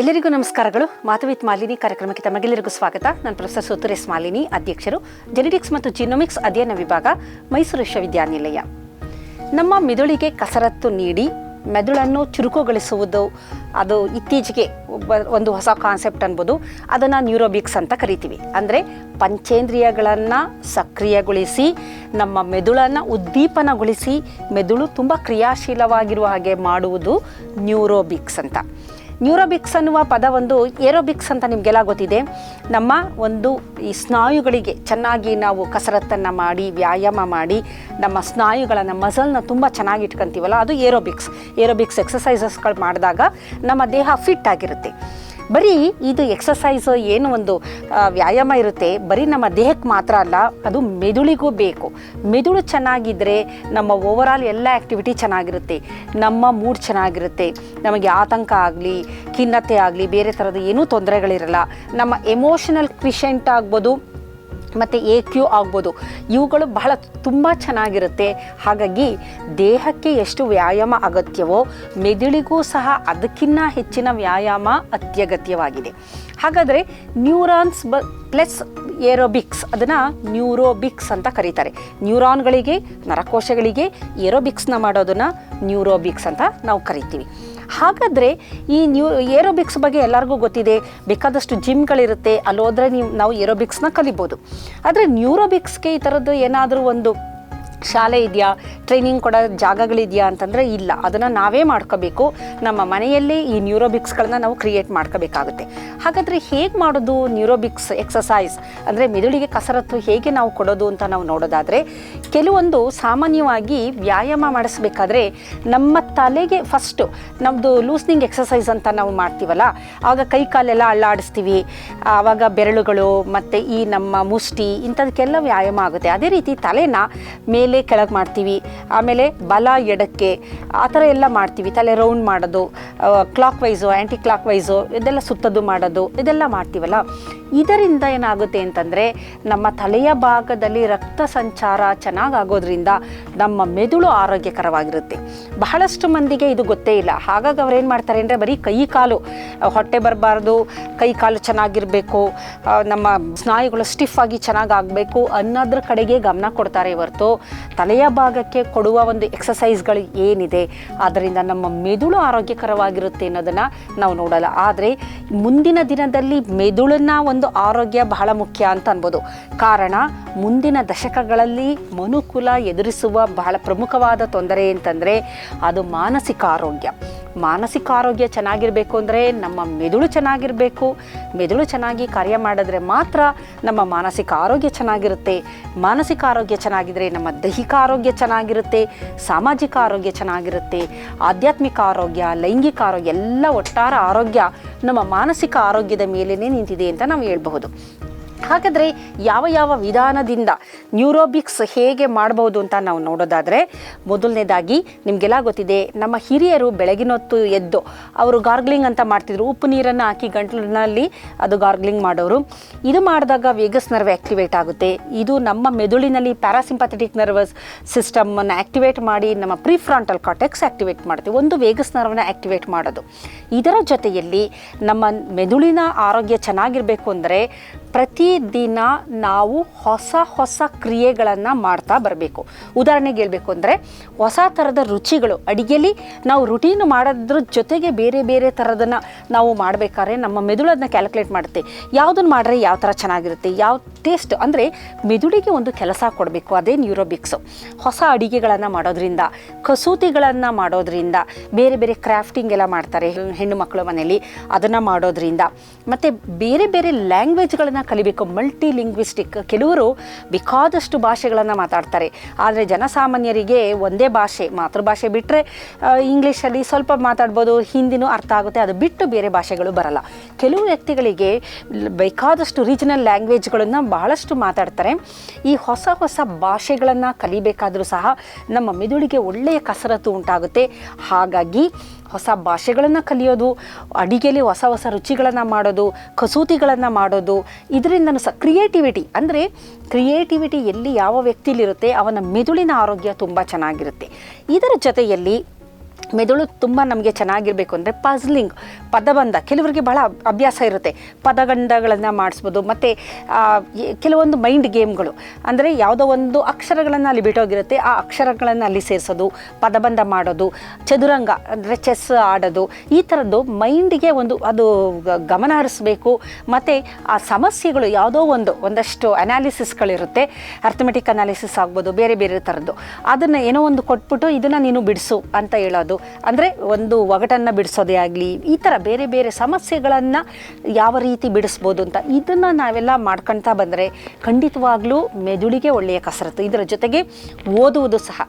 ಎಲ್ಲರಿಗೂ ನಮಸ್ಕಾರಗಳು. ಮಾತು ವಿತ್ ಮಾಲಿನಿ ಕಾರ್ಯಕ್ರಮಕ್ಕೆ ತಮಗೆಲ್ಲರಿಗೂ ಸ್ವಾಗತ. ನಾನು ಪ್ರೊಫೆಸರ್ ಸುತುರೇಶ್ ಮಾಲಿನಿ, ಅಧ್ಯಕ್ಷರು. ಜೆನೆಟಿಕ್ಸ್ ಮತ್ತು ಜಿನೋಮಿಕ್ಸ್ ಅಧ್ಯಯನ ವಿಭಾಗ, ಮೈಸೂರು ವಿಶ್ವವಿದ್ಯಾನಿಲಯ. ನಮ್ಮ ಮೆದುಳಿಗೆ ಕಸರತ್ತು ನೀಡಿ, ಮೆದುಳನ್ನು ಚುರುಕುಗೊಳಿಸುವುದು, ಅದು ಇತ್ತೀಚೆಗೆ ಒಂದು ಹೊಸ ಕಾನ್ಸೆಪ್ಟ್ ಅನ್ಬೋದು. ಅದನ್ನು ನ್ಯೂರೋಬಿಕ್ಸ್ ಅಂತ ಕರಿತೀವಿ. ಅಂದರೆ ಪಂಚೇಂದ್ರಿಯಗಳನ್ನು ಸಕ್ರಿಯಗೊಳಿಸಿ, ನಮ್ಮ ಮೆದುಳನ್ನು ಉದ್ದೀಪನಗೊಳಿಸಿ, ಮೆದುಳು ತುಂಬ ಕ್ರಿಯಾಶೀಲವಾಗಿರುವ ಹಾಗೆ ಮಾಡುವುದು ನ್ಯೂರೋಬಿಕ್ಸ್ ಅಂತ. ನ್ಯೂರೋಬಿಕ್ಸ್ ಅನ್ನುವ ಪದ ಒಂದು ಏರೋಬಿಕ್ಸ್ ಅಂತ ನಿಮಗೆಲ್ಲ ಗೊತ್ತಿದೆ ನಮ್ಮ ಒಂದು ಈ ಸ್ನಾಯುಗಳಿಗೆ ಚೆನ್ನಾಗಿ ನಾವು ಕಸರತ್ತನ್ನು ಮಾಡಿ, ವ್ಯಾಯಾಮ ಮಾಡಿ, ನಮ್ಮ ಸ್ನಾಯುಗಳನ್ನು, ಮಸಲ್ನ ತುಂಬ ಚೆನ್ನಾಗಿ ಇಟ್ಕೊಂತೀವಲ್ಲ, ಅದು ಏರೋಬಿಕ್ಸ್. ಏರೋಬಿಕ್ಸ್ ಎಕ್ಸಸೈಸಸ್ಗಳು ಮಾಡಿದಾಗ ನಮ್ಮ ದೇಹ ಫಿಟ್ ಆಗಿರುತ್ತೆ. ಬರೀ ಇದು ಎಕ್ಸಸೈಸ್ ಏನು ಒಂದು ವ್ಯಾಯಾಮ ಇರುತ್ತೆ, ಬರೀ ನಮ್ಮ ದೇಹಕ್ಕೆ ಮಾತ್ರ ಅಲ್ಲ, ಅದು ಮೆದುಳಿಗೂ ಬೇಕು. ಮೆದುಳು ಚೆನ್ನಾಗಿದ್ದರೆ ನಮ್ಮ ಓವರಾಲ್ ಎಲ್ಲ ಆ್ಯಕ್ಟಿವಿಟಿ ಚೆನ್ನಾಗಿರುತ್ತೆ. ನಮ್ಮ ಮೂಡ್ ಚೆನ್ನಾಗಿರುತ್ತೆ. ನಮಗೆ ಆತಂಕ ಆಗಲಿ, ಖಿನ್ನತೆ ಆಗಲಿ, ಬೇರೆ ಥರದ ಏನೂ ತೊಂದರೆಗಳಿರಲ್ಲ. ನಮ್ಮ ಎಮೋಷನಲ್ ಕ್ವಿಷೆಂಟ್ ಆಗ್ಬೋದು. ಮತ್ತು ಎ ಕ್ಯೂ ಆಗ್ಬೋದು. ಇವುಗಳು ಬಹಳ ತುಂಬ ಚೆನ್ನಾಗಿರುತ್ತೆ. ಹಾಗಾಗಿ ದೇಹಕ್ಕೆ ಎಷ್ಟು ವ್ಯಾಯಾಮ ಅಗತ್ಯವೋ ಮೆದುಳಿಗೂ ಸಹ ಅದಕ್ಕಿಂತ ಹೆಚ್ಚಿನ ವ್ಯಾಯಾಮ ಅತ್ಯಗತ್ಯವಾಗಿದೆ. ಹಾಗಾದರೆ ನ್ಯೂರಾನ್ಸ್ ಬ ಪ್ಲಸ್ ಏರೋಬಿಕ್ಸ್ ಅದನ್ನು ನ್ಯೂರೋಬಿಕ್ಸ್ ಅಂತ ಕರೀತಾರೆ. ನ್ಯೂರಾನ್ಗಳಿಗೆ ನರಕೋಶಗಳಿಗೆ ಏರೋಬಿಕ್ಸ್ನ ಮಾಡೋದನ್ನು ನ್ಯೂರೋಬಿಕ್ಸ್ ಅಂತ ನಾವು ಕರಿತೀವಿ. ಹಾಗಾದರೆ ಈ ನ್ಯೂ, ಏರೋಬಿಕ್ಸ್ ಬಗ್ಗೆ ಎಲ್ಲರಿಗೂ ಗೊತ್ತಿದೆ. ಬೇಕಾದಷ್ಟು ಜಿಮ್ಗಳಿರುತ್ತೆ. ಅಲ್ಲೋದ್ರೆ ನೀವು, ನಾವು ಏರೋಬಿಕ್ಸ್ನ ಕಲಿಬೋದು. ಆದರೆ ನ್ಯೂರೋಬಿಕ್ಸ್ಗೆ ಈ ಥರದ್ದು ಏನಾದರೂ ಒಂದು ಶಾಲೆ ಇದೆಯಾ? ಟ್ರೈನಿಂಗ್ ಕೊಡೋ ಜಾಗಗಳಿದೆಯಾ ಅಂತಂದರೆ ಇಲ್ಲ. ಅದನ್ನು ನಾವೇ ಮಾಡ್ಕೋಬೇಕು. ನಮ್ಮ ಮನೆಯಲ್ಲೇ ಈ ನ್ಯೂರೋಬಿಕ್ಸ್ಗಳನ್ನ ನಾವು ಕ್ರಿಯೇಟ್ ಮಾಡ್ಕೋಬೇಕಾಗುತ್ತೆ. ಹಾಗಾದರೆ ಹೇಗೆ ಮಾಡೋದು ನ್ಯೂರೋಬಿಕ್ಸ್ ಎಕ್ಸಸೈಸ್ ಅಂದರೆ ಮೆದುಳಿಗೆ ಕಸರತ್ತು ಹೇಗೆ ನಾವು ಕೊಡೋದು ಅಂತ ನಾವು ನೋಡೋದಾದರೆ, ಕೆಲವೊಂದು ಸಾಮಾನ್ಯವಾಗಿ ವ್ಯಾಯಾಮ ಮಾಡಿಸ್ಬೇಕಾದ್ರೆ ನಮ್ಮ ತಲೆಗೆ ಫಸ್ಟು ನಮ್ಮದು ಲೂಸ್ನಿಂಗ್ ಎಕ್ಸಸೈಸ್ ಅಂತ ನಾವು ಮಾಡ್ತೀವಲ್ಲ ಆವಾಗ ಕೈ ಕಾಲೆಲ್ಲ ಅಳ್ಳಾಡಿಸ್ತೀವಿ. ಆವಾಗ ಬೆರಳುಗಳು ಮತ್ತು ಈ ನಮ್ಮ ಮುಷ್ಟಿ ಇಂಥದಕ್ಕೆಲ್ಲ ವ್ಯಾಯಾಮ ಆಗುತ್ತೆ. ಅದೇ ರೀತಿ ತಲೆನ ಮೇಲೆ ಕೆಳಗೆ ಮಾಡ್ತೀವಿ. ಆಮೇಲೆ ಬಲ ಎಡಕ್ಕೆ ಆ ಥರ ಎಲ್ಲ ಮಾಡ್ತೀವಿ. ತಲೆ ರೌಂಡ್ ಮಾಡೋದು clock wise anti clock wise ಇದೆಲ್ಲ ಸುತ್ತದ್ದು ಮಾಡೋದು, ಇದೆಲ್ಲ ಮಾಡ್ತೀವಲ್ಲ? ಇದರಿಂದ ಏನಾಗುತ್ತೆ ಅಂತಂದರೆ ನಮ್ಮ ತಲೆಯ ಭಾಗದಲ್ಲಿ ರಕ್ತ ಸಂಚಾರ ಚೆನ್ನಾಗಿ ಆಗೋದ್ರಿಂದ ನಮ್ಮ ಮೆದುಳು ಆರೋಗ್ಯಕರವಾಗಿರುತ್ತೆ. ಬಹಳಷ್ಟು ಮಂದಿಗೆ ಇದು ಗೊತ್ತೇ ಇಲ್ಲ. ಹಾಗಾಗಿ ಅವ್ರು ಏನು ಮಾಡ್ತಾರೆ ಅಂದರೆ ಬರೀ ಕೈ ಕಾಲು ಹೊಟ್ಟೆ ಬರಬಾರ್ದು, ಕೈ ಕಾಲು ಚೆನ್ನಾಗಿರಬೇಕು ನಮ್ಮ ಸ್ನಾಯುಗಳು ಸ್ಟಿಫ್ ಆಗಿ ಚೆನ್ನಾಗಿ ಆಗಬೇಕು ಅನ್ನೋದ್ರ ಕಡೆಗೆ ಗಮನ ಕೊಡ್ತಾರೆ ಹೊರತು ತಲೆಯ ಭಾಗಕ್ಕೆ ಕೊಡುವ ಒಂದು ಎಕ್ಸಸೈಸ್ಗಳು ಏನಿದೆ ಅದರಿಂದ ನಮ್ಮ ಮೆದುಳು ಆರೋಗ್ಯಕರವಾಗಿರುತ್ತೆ ಅನ್ನೋದನ್ನು ನಾವು ನೋಡಲ್ಲ. ಆದರೆ ಮುಂದಿನ ದಿನದಲ್ಲಿ ಮೆದುಳಿನ ಒಂದು ಆರೋಗ್ಯ ಬಹಳ ಮುಖ್ಯ ಅಂತ ಅನ್ಬೋದು. ಕಾರಣ, ಮುಂದಿನ ದಶಕಗಳಲ್ಲಿ ಮನುಕುಲ ಎದುರಿಸುವ ಬಹಳ ಪ್ರಮುಖವಾದ ತೊಂದರೆ ಅಂತಂದರೆ ಅದು ಮಾನಸಿಕ ಆರೋಗ್ಯ. ಮಾನಸಿಕ ಆರೋಗ್ಯ ಚೆನ್ನಾಗಿರಬೇಕು ಅಂದರೆ ನಮ್ಮ ಮೆದುಳು ಚೆನ್ನಾಗಿರಬೇಕು. ಮೆದುಳು ಚೆನ್ನಾಗಿ ಕಾರ್ಯ ಮಾಡಿದ್ರೆ ಮಾತ್ರ ನಮ್ಮ ಮಾನಸಿಕ ಆರೋಗ್ಯ ಚೆನ್ನಾಗಿರುತ್ತೆ. ಮಾನಸಿಕ ಆರೋಗ್ಯ ಚೆನ್ನಾಗಿದ್ದರೆ ನಮ್ಮ ದೈಹಿಕ ಆರೋಗ್ಯ ಚೆನ್ನಾಗಿರುತ್ತೆ. ಸಾಮಾಜಿಕ ಆರೋಗ್ಯ ಚೆನ್ನಾಗಿರುತ್ತೆ. ಆಧ್ಯಾತ್ಮಿಕ ಆರೋಗ್ಯ, ಲೈಂಗಿಕ ಆರೋಗ್ಯ, ಎಲ್ಲ ಒಟ್ಟಾರ ಆರೋಗ್ಯ ನಮ್ಮ ಮಾನಸಿಕ ಆರೋಗ್ಯದ ಮೇಲೇ ನಿಂತಿದೆ ಅಂತ ನಾವು ಹೇಳ್ಬಹುದು. ಹಾಗಾದರೆ ಯಾವ ಯಾವ ವಿಧಾನದಿಂದ ನ್ಯೂರೋಬಿಕ್ಸ್ ಹೇಗೆ ಮಾಡ್ಬೋದು ಅಂತ ನಾವು ನೋಡೋದಾದರೆ, ಮೊದಲನೇದಾಗಿ ನಿಮಗೆಲ್ಲ ಗೊತ್ತಿದೆ, ನಮ್ಮ ಹಿರಿಯರು ಬೆಳಗಿನೊತ್ತು ಎದ್ದು ಅವರು ಗಾರ್ಗ್ಲಿಂಗ್ ಅಂತ ಮಾಡ್ತಿದ್ರು. ಉಪ್ಪು ನೀರನ್ನು ಹಾಕಿ ಗಂಟಲಿನಲ್ಲಿ ಅದು ಗಾರ್ಗ್ಲಿಂಗ್ ಮಾಡೋರು. ಇದು ಮಾಡಿದಾಗ ವೇಗಸ್ ನರ್ವ್ ಆ್ಯಕ್ಟಿವೇಟ್ ಆಗುತ್ತೆ. ಇದು ನಮ್ಮ ಮೆದುಳಿನಲ್ಲಿ ಪ್ಯಾರಾಸಿಂಪಥೆಟಿಕ್ ನರ್ವಸ್ ಸಿಸ್ಟಮನ್ನು ಆ್ಯಕ್ಟಿವೇಟ್ ಮಾಡಿ ನಮ್ಮ ಪ್ರಿಫ್ರಾಂಟಲ್ ಕಾಟೆಕ್ಸ್ ಆ್ಯಕ್ಟಿವೇಟ್ ಮಾಡ್ತೀವಿ ಒಂದು ವೇಗಸ್ ನರ್ವನ್ನ ಆ್ಯಕ್ಟಿವೇಟ್ ಮಾಡೋದು. ಇದರ ಜೊತೆಯಲ್ಲಿ ನಮ್ಮ ಮೆದುಳಿನ ಆರೋಗ್ಯ ಚೆನ್ನಾಗಿರಬೇಕು ಅಂದರೆ ಪ್ರತಿದಿನ ನಾವು ಹೊಸ ಹೊಸ ಕ್ರಿಯೆಗಳನ್ನು ಮಾಡ್ತಾ ಬರಬೇಕು. ಉದಾಹರಣೆಗೆ ಹೇಳಬೇಕು ಅಂದರೆ ಹೊಸ ಥರದ ರುಚಿಗಳು ಅಡಿಗೆಯಲ್ಲಿ ನಾವು ರುಟೀನ್ ಮಾಡೋದ್ರ ಜೊತೆಗೆ ಬೇರೆ ಬೇರೆ ಥರದನ್ನು ನಾವು ಮಾಡಬೇಕಾದ್ರೆ ನಮ್ಮ ಮೆದುಳು ಕ್ಯಾಲ್ಕುಲೇಟ್ ಮಾಡುತ್ತೆ. ಯಾವುದನ್ನು ಮಾಡಿದ್ರೆ ಯಾವ ಥರ ಚೆನ್ನಾಗಿರುತ್ತೆ, ಯಾವ ಟೇಸ್ಟ್ ಅಂದರೆ ಮೆದುಳಿಗೆ ಒಂದು ಕೆಲಸ ಕೊಡಬೇಕು, ಅದೇ ನ್ಯೂರೋಬಿಕ್ಸ್ ಹೊಸ ಅಡಿಗೆಗಳನ್ನು ಮಾಡೋದ್ರಿಂದ, ಕಸೂತಿಗಳನ್ನು ಮಾಡೋದ್ರಿಂದ, ಬೇರೆ ಬೇರೆ ಕ್ರಾಫ್ಟಿಂಗ್ ಎಲ್ಲ ಮಾಡ್ತಾರೆ ಹೆಣ್ಣು ಮಕ್ಕಳು ಮನೆಯಲ್ಲಿ ಅದನ್ನು ಮಾಡೋದ್ರಿಂದ, ಮತ್ತು ಬೇರೆ ಬೇರೆ ಲ್ಯಾಂಗ್ವೇಜ್ಗಳನ್ನು ಕಲಿಬೇಕು. ಮಲ್ಟಿ ಲಿಂಗ್ವಿಸ್ಟಿಕ್ ಕೆಲವರು ಬೇಕಾದಷ್ಟು ಭಾಷೆಗಳನ್ನು ಮಾತಾಡ್ತಾರೆ. ಆದರೆ ಜನಸಾಮಾನ್ಯರಿಗೆ ಒಂದೇ ಭಾಷೆ, ಮಾತೃಭಾಷೆ ಬಿಟ್ಟರೆ ಇಂಗ್ಲೀಷಲ್ಲಿ ಸ್ವಲ್ಪ ಮಾತಾಡ್ಬೋದು, ಹಿಂದಿನೂ ಅರ್ಥ ಆಗುತ್ತೆ, ಅದು ಬಿಟ್ಟು ಬೇರೆ ಭಾಷೆಗಳು ಬರಲ್ಲ. ಕೆಲವು ವ್ಯಕ್ತಿಗಳಿಗೆ ಬೇಕಾದಷ್ಟು ರೀಜನಲ್ ಲ್ಯಾಂಗ್ವೇಜ್ಗಳನ್ನು ಬಹಳಷ್ಟು ಮಾತಾಡ್ತಾರೆ. ಈ ಹೊಸ ಹೊಸ ಭಾಷೆಗಳನ್ನು ಕಲಿಬೇಕಾದರೂ ಸಹ ನಮ್ಮ ಮೆದುಳಿಗೆ ಒಳ್ಳೆಯ ಕಸರತ್ತು ಉಂಟಾಗುತ್ತೆ. ಹಾಗಾಗಿ ಹೊಸ ಭಾಷೆಗಳನ್ನು ಕಲಿಯೋದು ಅಡಿಗೆಯಲ್ಲಿ ಹೊಸ ಹೊಸ ರುಚಿಗಳನ್ನು ಮಾಡೋದು, ಕಸೂತಿಗಳನ್ನು ಮಾಡೋದು ಇದರಿಂದ ಸಹ ಕ್ರಿಯೇಟಿವಿಟಿ ಅಂದರೆ ಕ್ರಿಯೇಟಿವಿಟಿ ಎಲ್ಲಿ ಯಾವ ವ್ಯಕ್ತಿಲಿರುತ್ತೆ, ಅವನ ಮೆದುಳಿನ ಆರೋಗ್ಯ ತುಂಬ ಚೆನ್ನಾಗಿರುತ್ತೆ. ಇದರ ಜೊತೆಯಲ್ಲಿ ಮೆದುಳು ತುಂಬ ನಮಗೆ ಚೆನ್ನಾಗಿರಬೇಕು ಅಂದರೆ ಪಜ್ಲಿಂಗ್ ಪದಬಂಧ. ಕೆಲವರಿಗೆ ಭಾಳ ಅಭ್ಯಾಸ ಇರುತ್ತೆ. ಪದಗಂಧಗಳನ್ನು ಮಾಡಿಸ್ಬೋದು, ಮತ್ತು ಕೆಲವೊಂದು ಮೈಂಡ್ ಗೇಮ್ಗಳು ಅಂದರೆ ಯಾವುದೋ ಒಂದು ಅಕ್ಷರಗಳನ್ನು ಅಲ್ಲಿ ಬಿಟ್ಟೋಗಿರುತ್ತೆ, ಆ ಅಕ್ಷರಗಳನ್ನು ಅಲ್ಲಿ ಸೇರಿಸೋದು, ಪದಬಂಧ ಮಾಡೋದು, ಚದುರಂಗ, ಅಂದರೆ ಚೆಸ್ ಆಡೋದು, ಈ ಥರದ್ದು ಮೈಂಡಿಗೆ ಒಂದು, ಅದು ಗಮನ ಹರಿಸ್ಬೇಕು. ಮತ್ತು, ಆ ಸಮಸ್ಯೆಗಳು ಯಾವುದೋ ಒಂದು, ಒಂದಷ್ಟು ಅನಾಲಿಸಿಸ್ಗಳಿರುತ್ತೆ ಅರ್ಥಮೆಟಿಕ್ ಅನಾಲಿಸಿಸ್ ಆಗ್ಬೋದು, ಬೇರೆ ಬೇರೆ ಥರದ್ದು ಅದನ್ನು ಏನೋ ಒಂದು ಕೊಟ್ಬಿಟ್ಟು ಇದನ್ನು ನೀನು ಬಿಡಿಸು ಅಂತ ಹೇಳೋದು. ಅಂದರೆ ಒಂದು ಒಗಟನ್ನು ಬಿಡಿಸೋದೇ ಆಗಲಿ, ಈ ಥರ ಬೇರೆ ಬೇರೆ ಸಮಸ್ಯೆಗಳನ್ನು ಯಾವ ರೀತಿ ಬಿಡಿಸ್ಬೋದು ಅಂತ ಇದನ್ನು ನಾವೆಲ್ಲ ಮಾಡ್ಕೊಳ್ತಾ ಬಂದರೆ ಖಂಡಿತವಾಗ್ಲೂ ಮೆದುಳಿಗೆ ಒಳ್ಳೆಯ ಕಸರತ್ತು. ಇದರ ಜೊತೆಗೆ ಓದುವುದು ಸಹ.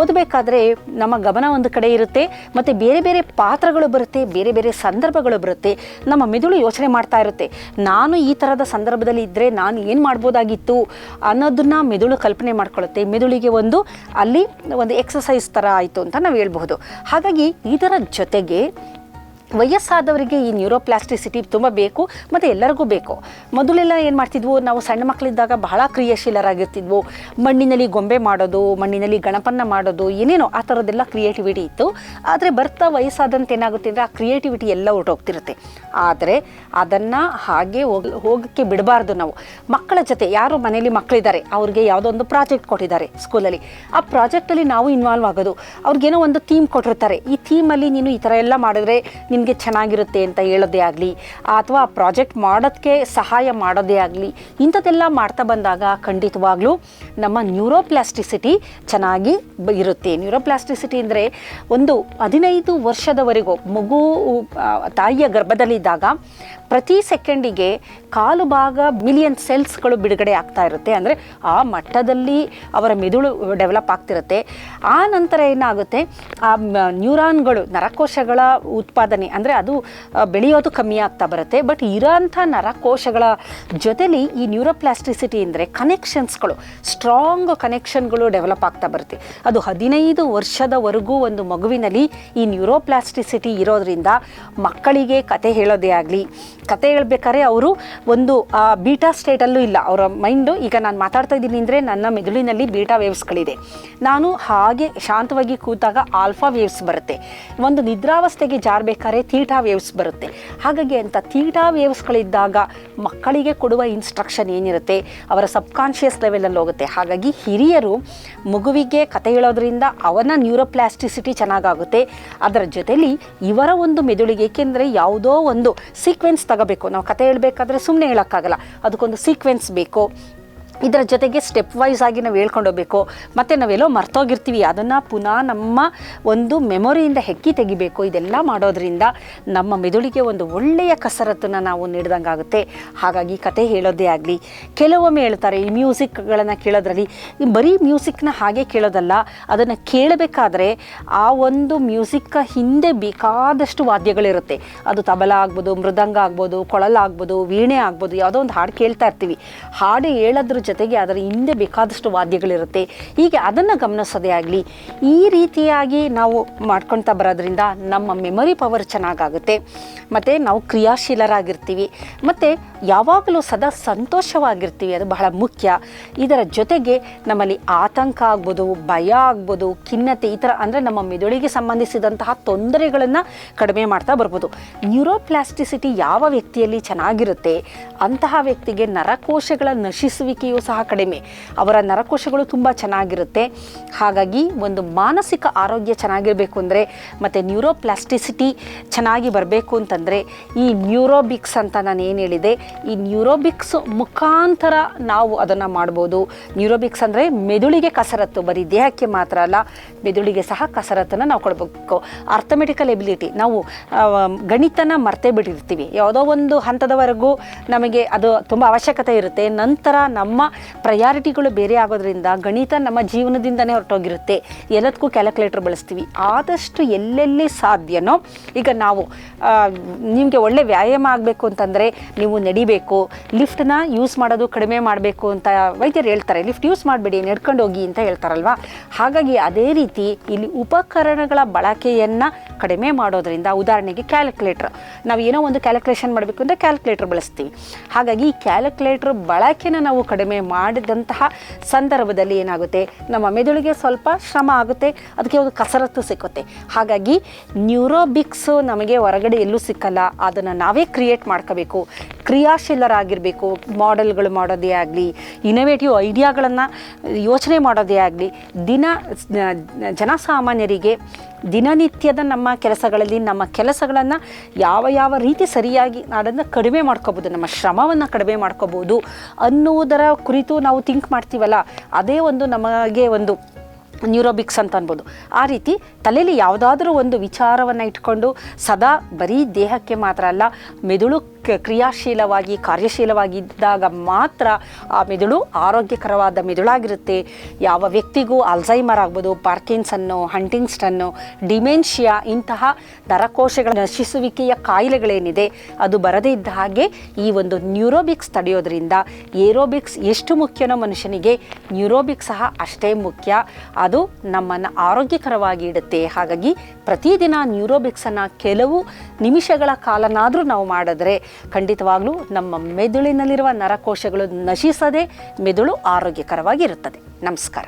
ಓದಬೇಕಾದ್ರೆ ನಮ್ಮ ಗಮನ ಒಂದು ಕಡೆ ಇರುತ್ತೆ, ಮತ್ತು ಬೇರೆ ಬೇರೆ ಪಾತ್ರಗಳು ಬರುತ್ತೆ, ಬೇರೆ ಬೇರೆ ಸಂದರ್ಭಗಳು ಬರುತ್ತೆ. ನಮ್ಮ ಮೆದುಳು ಯೋಚನೆ ಮಾಡ್ತಾ ಇರುತ್ತೆ. ನಾನು ಈ ಥರದ ಸಂದರ್ಭದಲ್ಲಿ ಇದ್ದರೆ ನಾನು ಏನು ಮಾಡ್ಬೋದಾಗಿತ್ತು ಅನ್ನೋದನ್ನ ಮೆದುಳು ಕಲ್ಪನೆ ಮಾಡ್ಕೊಳ್ಳುತ್ತೆ ಮೆದುಳಿಗೆ ಒಂದು ಅಲ್ಲಿ ಒಂದು ಎಕ್ಸಸೈಸ್ ಥರ ಆಯಿತು ಅಂತ ನಾವು ಹೇಳ್ಬಹುದು. ಹಾಗಾಗಿ ಇದರ ಜೊತೆಗೆ ವಯಸ್ಸಾದವರಿಗೆ ಈ ನ್ಯೂರೋಪ್ಲಾಸ್ಟಿಸಿಟಿ ತುಂಬ ಬೇಕು, ಮತ್ತು ಎಲ್ಲರಿಗೂ ಬೇಕು. ಮೊದಲೆಲ್ಲ ಏನು ಮಾಡ್ತಿದ್ವು, ನಾವು ಸಣ್ಣ ಮಕ್ಕಳಿದ್ದಾಗ ಬಹಳ ಕ್ರಿಯಾಶೀಲರಾಗಿರ್ತಿದ್ವು. ಮಣ್ಣಿನಲ್ಲಿ ಗೊಂಬೆ ಮಾಡೋದು, ಮಣ್ಣಿನಲ್ಲಿ ಗಣಪನ್ನ ಮಾಡೋದು, ಏನೇನೋ ಆ ಥರದ್ದೆಲ್ಲ ಕ್ರಿಯೇಟಿವಿಟಿ ಇತ್ತು. ಆದರೆ ಬರ್ತಾ ವಯಸ್ಸಾದಂತೆ ಏನಾಗುತ್ತೆ ಅಂದರೆ ಆ ಕ್ರಿಯೇಟಿವಿಟಿ ಎಲ್ಲ ಹೊರಟೋಗ್ತಿರುತ್ತೆ ಆದರೆ ಅದನ್ನು ಹಾಗೆ ಹೋಗಿ, ಹೋಗೋಕ್ಕೆ ಬಿಡಬಾರ್ದು ನಾವು. ಮಕ್ಕಳ ಜೊತೆ ಯಾರು ಮನೇಲಿ ಮಕ್ಕಳಿದ್ದಾರೆ ಅವ್ರಿಗೆ ಯಾವುದೋ ಒಂದು ಪ್ರಾಜೆಕ್ಟ್ ಕೊಟ್ಟಿದ್ದಾರೆ ಸ್ಕೂಲಲ್ಲಿ ಆ ಪ್ರಾಜೆಕ್ಟಲ್ಲಿ ನಾವು ಇನ್ವಾಲ್ವ್ ಆಗೋದು. ಅವ್ರಿಗೇನೋ ಒಂದು ಥೀಮ್ ಕೊಟ್ಟಿರ್ತಾರೆ. ಈ ಥೀಮಲ್ಲಿ ನೀನು ಈ ಥರ ಎಲ್ಲ ಮಾಡಿದ್ರೆ ನಿನಗೆ ಚೆನ್ನಾಗಿರುತ್ತೆ ಅಂತ ಹೇಳೋದೇ ಆಗಲಿ, ಅಥವಾ ಪ್ರಾಜೆಕ್ಟ್ ಮಾಡೋದಕ್ಕೆ ಸಹಾಯ ಮಾಡೋದೇ ಆಗಲಿ, ಇಂಥದ್ದೆಲ್ಲ ಮಾಡ್ತಾ ಬಂದಾಗ ಖಂಡಿತವಾಗ್ಲೂ ನಮ್ಮ ನ್ಯೂರೋಪ್ಲಾಸ್ಟಿಸಿಟಿ ಚೆನ್ನಾಗಿ ಇರುತ್ತೆ. ನ್ಯೂರೋಪ್ಲಾಸ್ಟಿಸಿಟಿ ಅಂದರೆ ಒಂದು ಹದಿನೈದು ವರ್ಷದವರೆಗೂ ಮಗು ತಾಯಿಯ ಗರ್ಭದಲ್ಲಿದ್ದಾಗ ಪ್ರತಿ ಸೆಕೆಂಡಿಗೆ ಕಾಲು ಭಾಗ ಮಿಲಿಯನ್ ಸೆಲ್ಸ್ಗಳು ಬಿಡುಗಡೆ ಆಗ್ತಾ ಇರುತ್ತೆ. ಅಂದರೆ ಆ ಮಟ್ಟದಲ್ಲಿ ಅವರ ಮೆದುಳು ಡೆವಲಪ್ ಆಗ್ತಿರುತ್ತೆ. ಆ ನಂತರ ಏನಾಗುತ್ತೆ? ಆ ನ್ಯೂರಾನ್ಗಳು ನರಕೋಶಗಳ ಉತ್ಪಾದನೆ ಅಂದರೆ ಅದು ಬೆಳೆಯೋದು ಕಮ್ಮಿ ಆಗ್ತಾ ಬರುತ್ತೆ. ಬಟ್ ಇರೋಂಥ ನರಕೋಶಗಳ ಜೊತೆಲಿ ಈ ನ್ಯೂರೋಪ್ಲಾಸ್ಟಿಸಿಟಿ ಅಂದರೆ ಕನೆಕ್ಷನ್ಸ್ಗಳು, ಸ್ಟ್ರಾಂಗ್ ಕನೆಕ್ಷನ್ಗಳು ಡೆವಲಪ್ ಆಗ್ತಾ ಬರುತ್ತೆ. ಅದು ಹದಿನೈದು ವರ್ಷದವರೆಗೂ ಒಂದು ಮಗುವಿನಲ್ಲಿ ಈ ನ್ಯೂರೋಪ್ಲಾಸ್ಟಿಸಿಟಿ ಇರೋದ್ರಿಂದ ಮಕ್ಕಳಿಗೆ ಕತೆ ಹೇಳೋದೇ ಆಗಲಿ, ಕತೆ ಹೇಳ್ಬೇಕಾದ್ರೆ ಅವರು ಒಂದು ಬೀಟಾ ಸ್ಟೇಟಲ್ಲೂ ಇಲ್ಲ. ಅವರ ಮೈಂಡು ಈಗ ನಾನು ಮಾತಾಡ್ತಾ ಇದ್ದೀನಿ ಅಂದರೆ ನನ್ನ ಮೆದುಳಿನಲ್ಲಿ ಬೀಟಾ ವೇವ್ಸ್ಗಳಿದೆ. ನಾನು ಹಾಗೆ ಶಾಂತವಾಗಿ ಕೂತಾಗ ಆಲ್ಫಾ ವೇವ್ಸ್ ಬರುತ್ತೆ. ಒಂದು ನಿದ್ರಾವಸ್ಥೆಗೆ ಜಾರಬೇಕಾದ್ರೆ ತೀಟಾ ವೇವ್ಸ್ ಬರುತ್ತೆ. ಹಾಗಾಗಿ ಅಂತ ತೀಟಾ ವೇವ್ಸ್ಗಳಿದ್ದಾಗ ಮಕ್ಕಳಿಗೆ ಕೊಡುವ ಇನ್ಸ್ಟ್ರಕ್ಷನ್ ಏನಿರುತ್ತೆ? ಅವರ ಸಬ್ಕಾನ್ಷಿಯಸ್ ಲೆವೆಲಲ್ಲಿ ಹೋಗುತ್ತೆ. ಹಾಗಾಗಿ ಹಿರಿಯರು ಮಗುವಿಗೆ ಕತೆ ಹೇಳೋದ್ರಿಂದ ಅವನ ನ್ಯೂರೋಪ್ಲಾಸ್ಟಿಸಿಟಿ ಚೆನ್ನಾಗಾಗುತ್ತೆ. ಅದರ ಜೊತೆಲಿ ಇವರ ಒಂದು ಮೆದುಳಿಗೆ, ಏಕೆಂದರೆ ಯಾವುದೋ ಒಂದು ಸೀಕ್ವೆನ್ಸ್ ತಗೋಬೇಕು. ನಾವು ಕತೆ ಹೇಳಬೇಕಾದ್ರೆ ಸುಮ್ಮನೆ ಹೇಳೋಕ್ಕಾಗಲ್ಲ. ಅದಕ್ಕೊಂದು ಸೀಕ್ವೆನ್ಸ್ ಬೇಕು. ಇದರ ಜೊತೆಗೆ ಸ್ಟೆಪ್ ವೈಸ್ ಆಗಿ ನಾವು ಹೇಳ್ಕೊಂಡೋಗ್ಬೇಕು ಮತ್ತು ನಾವೆಲ್ಲೋ ಮರ್ತೋಗಿರ್ತೀವಿ. ಅದನ್ನು ಪುನಃ ನಮ್ಮ ಒಂದು ಮೆಮೊರಿಯಿಂದ ಹೆಕ್ಕಿ ತೆಗಿಬೇಕು. ಇದೆಲ್ಲ ಮಾಡೋದ್ರಿಂದ ನಮ್ಮ ಮೆದುಳಿಗೆ ಒಂದು ಒಳ್ಳೆಯ ಕಸರತ್ತನ್ನು ನಾವು ನೀಡ್ದಂಗಾಗುತ್ತೆ ಹಾಗಾಗಿ ಕತೆ ಹೇಳೋದೇ ಆಗಲಿ, ಕೆಲವೊಮ್ಮೆ ಹೇಳ್ತಾರೆ, ಈ ಮ್ಯೂಸಿಕ್ಗಳನ್ನು ಕೇಳೋದ್ರಲ್ಲಿ ಬರೀ ಮ್ಯೂಸಿಕ್ನ ಹಾಗೆ ಕೇಳೋದಲ್ಲ, ಅದನ್ನು ಕೇಳಬೇಕಾದ್ರೆ ಆ ಒಂದು ಮ್ಯೂಸಿಕ್ ಹಿಂದೆ ಬೇಕಾದಷ್ಟು ವಾದ್ಯಗಳಿರುತ್ತೆ. ಅದು ತಬಲ ಆಗ್ಬೋದು, ಮೃದಂಗ ಆಗ್ಬೋದು ಕೊಳಲಾಗ್ಬೋದು ವೀಣೆ ಆಗ್ಬೋದು, ಯಾವುದೋ ಒಂದು ಹಾಡು ಕೇಳ್ತಾ ಇರ್ತೀವಿ. ಹಾಡು ಹೇಳೋದ್ರ ಜೊತೆಗೆ ಅದರ ಹಿಂದೆ ಬೇಕಾದಷ್ಟು ವಾದ್ಯಗಳಿರುತ್ತೆ. ಹೀಗೆ ಅದನ್ನು ಗಮನಿಸೋದೇ ಆಗಲಿ, ಈ ರೀತಿಯಾಗಿ ನಾವು ಮಾಡ್ಕೊಳ್ತಾ ಬರೋದ್ರಿಂದ ನಮ್ಮ ಮೆಮೊರಿ ಪವರ್ ಚೆನ್ನಾಗಾಗುತ್ತೆ. ಮತ್ತು ನಾವು ಕ್ರಿಯಾಶೀಲರಾಗಿರ್ತೀವಿ. ಮತ್ತು ಯಾವಾಗಲೂ ಸದಾ ಸಂತೋಷವಾಗಿರ್ತೀವಿ, ಅದು ಬಹಳ ಮುಖ್ಯ. ಇದರ ಜೊತೆಗೆ ನಮ್ಮಲ್ಲಿ ಆತಂಕ ಆಗ್ಬೋದು, ಭಯ ಆಗ್ಬೋದು, ಖಿನ್ನತೆ, ಈ ಥರ ಅಂದರೆ ನಮ್ಮ ಮೆದುಳಿಗೆ ಸಂಬಂಧಿಸಿದಂತಹ ತೊಂದರೆಗಳನ್ನು ಕಡಿಮೆ ಮಾಡ್ತಾ ಬರ್ಬೋದು. ನ್ಯೂರೋಪ್ಲಾಸ್ಟಿಸಿಟಿ ಯಾವ ವ್ಯಕ್ತಿಯಲ್ಲಿ ಚೆನ್ನಾಗಿರುತ್ತೆ, ಅಂತಹ ವ್ಯಕ್ತಿಗೆ ನರಕೋಶಗಳ ನಶಿಸುವಿಕೆಯೂ ಸಹ ಕಡಿಮೆ. ಅವರ ನರಕೋಶಗಳು ತುಂಬ ಚೆನ್ನಾಗಿರುತ್ತೆ. ಹಾಗಾಗಿ ಒಂದು ಮಾನಸಿಕ ಆರೋಗ್ಯ ಚೆನ್ನಾಗಿರಬೇಕು ಅಂದರೆ ಮತ್ತು ನ್ಯೂರೋಪ್ಲಾಸ್ಟಿಸಿಟಿ ಚೆನ್ನಾಗಿ ಬರಬೇಕು ಅಂತಂದರೆ ಈ ನ್ಯೂರೋಬಿಕ್ಸ್ ಅಂತ ನಾನು ಏನು ಹೇಳಿದೆ, ಈ ನ್ಯೂರೋಬಿಕ್ಸ್ ಮುಖಾಂತರ ನಾವು ಅದನ್ನು ಮಾಡ್ಬೋದು. ನ್ಯೂರೋಬಿಕ್ಸ್ ಅಂದರೆ ಮೆದುಳಿಗೆ ಕಸರತ್ತು, ಬರೀ ದೇಹಕ್ಕೆ ಮಾತ್ರ ಅಲ್ಲ, ಮೆದುಳಿಗೆ ಸಹ ಕಸರತ್ತನ್ನು ನಾವು ಕೊಡಬೇಕು. ಅರ್ಥಮೆಟಿಕಲ್ ಎಬಿಲಿಟಿ ನಾವು ಗಣಿತನ ಮರ್ತೇ ಬಿಟ್ಟಿರ್ತೀವಿ. ಯಾವುದೋ ಒಂದು ಹಂತದವರೆಗೂ ನಮಗೆ ಅದು ತುಂಬ ಅವಶ್ಯಕತೆ ಇರುತ್ತೆ. ನಂತರ ನಮ್ಮ ಪ್ರಯಾರಿಟಿಗಳು ಬೇರೆ ಆಗೋದ್ರಿಂದ ಗಣಿತ ನಮ್ಮ ಜೀವನದಿಂದನೇ ಹೊರಟೋಗಿರುತ್ತೆ. ಎಲ್ಲದಕ್ಕೂ ಕ್ಯಾಲ್ಕುಲೇಟರ್ ಬಳಸ್ತೀವಿ. ಆದಷ್ಟು ಎಲ್ಲೆಲ್ಲಿ ಸಾಧ್ಯನೋ, ಈಗ ನಾವು ನಿಮಗೆ ಒಳ್ಳೆ ವ್ಯಾಯಾಮ ಆಗಬೇಕು ಅಂತಂದರೆ ನೀವು ನಡಿಬೇಕು ಲಿಫ್ಟನ್ನ ಯೂಸ್ ಮಾಡೋದು ಕಡಿಮೆ ಮಾಡಬೇಕು ಅಂತ ವೈದ್ಯರು ಹೇಳ್ತಾರೆ. ಲಿಫ್ಟ್ ಯೂಸ್ ಮಾಡಬೇಡಿ, ನಡ್ಕೊಂಡು ಹೋಗಿ ಅಂತ ಹೇಳ್ತಾರಲ್ವ? ಹಾಗಾಗಿ ಅದೇ ರೀತಿ ಇಲ್ಲಿ ಉಪಕರಣಗಳ ಬಳಕೆಯನ್ನು ಕಡಿಮೆ ಮಾಡೋದರಿಂದ, ಉದಾಹರಣೆಗೆ ಕ್ಯಾಲ್ಕುಲೇಟರ್ ನಾವು ಏನೋ ಒಂದು ಕ್ಯಾಲ್ಕುಲೇಷನ್ ಮಾಡಬೇಕು ಅಂದರೆ ಕ್ಯಾಲ್ಕುಲೇಟರ್ ಬಳಸ್ತೀವಿ. ಹಾಗಾಗಿ ಈ ಕ್ಯಾಲ್ಕುಲೇಟರ್ ಬಳಕೆನ ನಾವು ಕಡಿಮೆ ಕಡಿಮೆ ಮಾಡಿದಂತಹ ಸಂದರ್ಭದಲ್ಲಿ ಏನಾಗುತ್ತೆ? ನಮ್ಮ ಮೆದುಳಿಗೆ ಸ್ವಲ್ಪ ಶ್ರಮ ಆಗುತ್ತೆ, ಅದಕ್ಕೆ ಒಂದು ಕಸರತ್ತು ಸಿಕ್ಕುತ್ತೆ ಹಾಗಾಗಿ ನ್ಯೂರೋಬಿಕ್ಸು ನಮಗೆ ಹೊರಗಡೆ ಎಲ್ಲೂ ಸಿಕ್ಕಲ್ಲ, ಅದನ್ನು ನಾವೇ ಕ್ರಿಯೇಟ್ ಮಾಡ್ಕೋಬೇಕು. ಕ್ರಿಯಾಶೀಲರಾಗಿರಬೇಕು, ಮಾಡೆಲ್ಗಳು ಮಾಡೋದೇ ಆಗಲಿ ಇನೋವೇಟಿವ್ ಐಡಿಯಾಗಳನ್ನು ಯೋಚನೆ ಮಾಡೋದೇ ಆಗಲಿ, ದಿನ, ಜನಸಾಮಾನ್ಯರಿಗೆ ದಿನನಿತ್ಯದ ನಮ್ಮ ಕೆಲಸಗಳಲ್ಲಿ, ನಮ್ಮ ಕೆಲಸಗಳನ್ನು ಯಾವ ಯಾವ ರೀತಿ ಸರಿಯಾಗಿ ಅದನ್ನು ಕಡಿಮೆ ಮಾಡ್ಕೋಬೋದು ನಮ್ಮ ಶ್ರಮವನ್ನು ಕಡಿಮೆ ಮಾಡ್ಕೋಬೋದು ಅನ್ನುವುದರ ಕುರಿತು ನಾವು ಥಿಂಕ್ ಮಾಡ್ತೀವಲ್ಲ, ಅದೇ ಒಂದು ನಮಗೆ ಒಂದು ನ್ಯೂರೋಬಿಕ್ಸ್ ಅಂತ ಅನ್ಬೋದು. ಆ ರೀತಿ ತಲೆಯಲ್ಲಿ ಯಾವುದಾದ್ರೂ ಒಂದು ವಿಚಾರವನ್ನು ಇಟ್ಕೊಂಡು ಸದಾ ಬರೀ ದೇಹಕ್ಕೆ ಮಾತ್ರ ಅಲ್ಲ, ಮೆದುಳು ಕ್ರಿಯಾಶೀಲವಾಗಿ, ಕಾರ್ಯಶೀಲವಾಗಿದ್ದಾಗ ಮಾತ್ರ ಆ ಮೆದುಳು ಆರೋಗ್ಯಕರವಾದ ಮೆದುಳಾಗಿರುತ್ತೆ. ಯಾವ ವ್ಯಕ್ತಿಗೂ ಅಲ್ಝೈಮರ್ ಆಗ್ಬೋದು, ಪಾರ್ಕಿನ್ಸನ್ನು, ಹಂಟಿಂಗ್ಸ್ಟನ್ನು, ಡಿಮೆನ್ಷಿಯಾ ಇಂತಹ ನರಕೋಶಗಳ ನಶಿಸುವಿಕೆಯ ಕಾಯಿಲೆಗಳೇನಿದೆ, ಅದು ಬರದೇ ಇದ್ದ ಹಾಗೆ ಈ ಒಂದು ನ್ಯೂರೋಬಿಕ್ಸ್ ತಡೆಯೋದ್ರಿಂದ ಏರೋಬಿಕ್ಸ್ ಎಷ್ಟು ಮುಖ್ಯನೋ ಮನುಷ್ಯನಿಗೆ ನ್ಯೂರೋಬಿಕ್ಸ್ ಸಹ ಅಷ್ಟೇ ಮುಖ್ಯ. ಅದು ನಮ್ಮನ್ನು ಆರೋಗ್ಯಕರವಾಗಿ ಇಡುತ್ತೆ. ಹಾಗಾಗಿ ಪ್ರತಿದಿನ ನ್ಯೂರೋಬಿಕ್ಸನ್ನು ಕೆಲವು ನಿಮಿಷಗಳ ಕಾಲನಾದರೂ ನಾವು ಮಾಡಿದ್ರೆ ಖಂಡಿತವಾಗ್ಲೂ ನಮ್ಮ ಮೆದುಳಿನಲ್ಲಿರುವ ನರಕೋಶಗಳು ನಶಿಸದೆ ಮೆದುಳು ಆರೋಗ್ಯಕರವಾಗಿರುತ್ತದೆ. ನಮಸ್ಕಾರ.